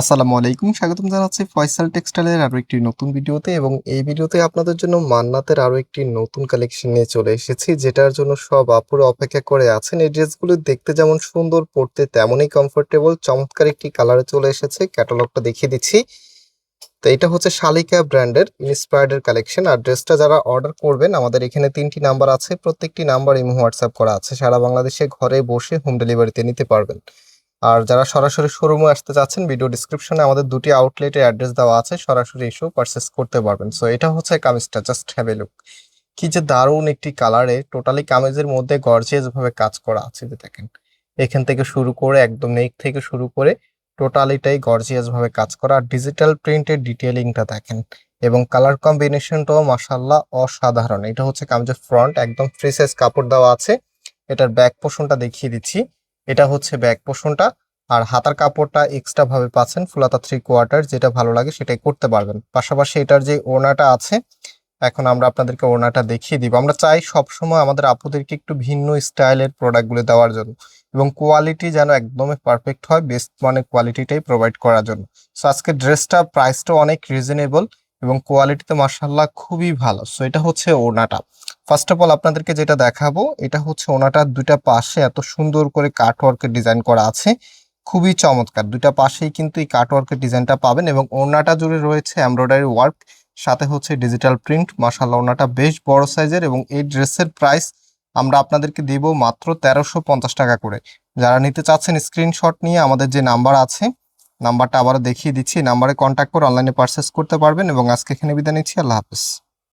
আসসালামু আলাইকুম, স্বাগতম জানাচ্ছি ফয়সাল টেক্সটাইলের আরও একটি নতুন ভিডিওতে এবং এই ভিডিওতে আপনাদের জন্য মান্নাতের আরও একটি নতুন কালেকশন নিয়ে চলে এসেছি, যেটার জন্য সব আপুরা অপেক্ষা করে আছেন। এই ড্রেসগুলো দেখতে যেমন সুন্দর পড়তে তেমনই কমফোর্টেবল চমৎকার একটি কালারে চলে এসেছে। ক্যাটালগটা দেখিয়ে দিচ্ছি। তো এটা হচ্ছে শালিকা ব্র্যান্ডের ইন্সপায়ার্ডের কালেকশন আর ড্রেসটা যারা অর্ডার করবেন, আমাদের এখানে তিনটি নাম্বার আছে, প্রত্যেকটি নাম্বার ইমো হোয়াটসঅ্যাপ করা আছে। সারা বাংলাদেশে ঘরে বসে হোম ডেলিভারিতে নিতে পারবেন। আর যারা সরাসরি শোরুমে আসতে চাচ্ছেন ভিডিও ডিসক্রিপশনে আমাদের দুটি আউটলেটের অ্যাড্রেস দেওয়া আছে, সরাসরি এসেও পারচেস করতে পারবেন। সো এটা হচ্ছে কামিজটা জাস্ট হ্যাভ এ লুক কি যে দারুণ একটি কালারে টোটালি কামিজের মধ্যে গর্জিয়াস ভাবে কাজ করা আছে, যে দেখেন। এখান থেকে শুরু করে, একদম নেক থেকে শুরু করে টোটালিটাই গর্জিয়াস ভাবে কাজ করা। আর ডিজিটাল প্রিন্টের ডিটেলিংটা দেখেন। এবং কালার কম্বিনেশনটাও মাসাল্লাহ অসাধারণ। এটা হচ্ছে কামিজের ফ্রন্ট একদম ফ্রি সাইজ কাপড় দেওয়া আছে। এটার ব্যাক পোর্শনটা দেখিয়ে দিচ্ছি। এটা হচ্ছে ব্যাক পোর্শনটা আর হাতার কাপড়টা এক্সট্রা ভাবে পাচ্ছেন ফুলাতা থ্রি কোয়ার্টার যেটা ভালো লাগে সেটাই করতে পারবেন। পাশাপাশি এটার যে ওড়নাটা আছে, এখন আমরা আপনাদেরকে ওড়নাটা দেখিয়ে দিব। আমরা চাই সবসময় আমাদের আপুদেরকে একটু ভিন্ন স্টাইলের প্রোডাক্টগুলো দেওয়ার জন্য এবং কোয়ালিটি যেন একদমই পারফেক্ট হয়, বেস্ট মানে কোয়ালিটিটাই প্রোভাইড করার জন্য। সো আজকে ড্রেসটা প্রাইসটা অনেক রিজনেবল এবং কোয়ালিটিতে মার্শাল্লাহ খুবই ভালো। সো এটা হচ্ছে ওড়নাটা। ফার্স্ট অফ অল আপনাদেরকে যেটা দেখাবো, এটা হচ্ছে ওনাটার দুইটা পাশে এত সুন্দর করে কাট ওয়ার্কের ডিজাইন করা আছে। খুবই চমৎকার। দুইটা পাশেই কিন্তু এই কাট ওয়ার্কের ডিজাইনটা পাবেন এবং ওনাটা জুড়ে রয়েছে এমব্রয়ডারি ওয়ার্ক, সাথে হচ্ছে ডিজিটাল প্রিন্ট। মাসাল্লাহ ওনাটা বেশ বড় সাইজের এবং এই ড্রেসের প্রাইস আমরা আপনাদেরকে দিব মাত্র তেরোশো পঞ্চাশ টাকা করে। যারা নিতে চাচ্ছেন স্ক্রিনশট নিয়ে আমাদের যে নাম্বার আছে, নাম্বারটা আবারও দেখিয়ে দিচ্ছি। নাম্বারে কন্ট্যাক্ট করে অনলাইনে পারচেস করতে পারবেন এবং আজকে এখানে বিদায় নিচ্ছি। আল্লাহ হাফেজ।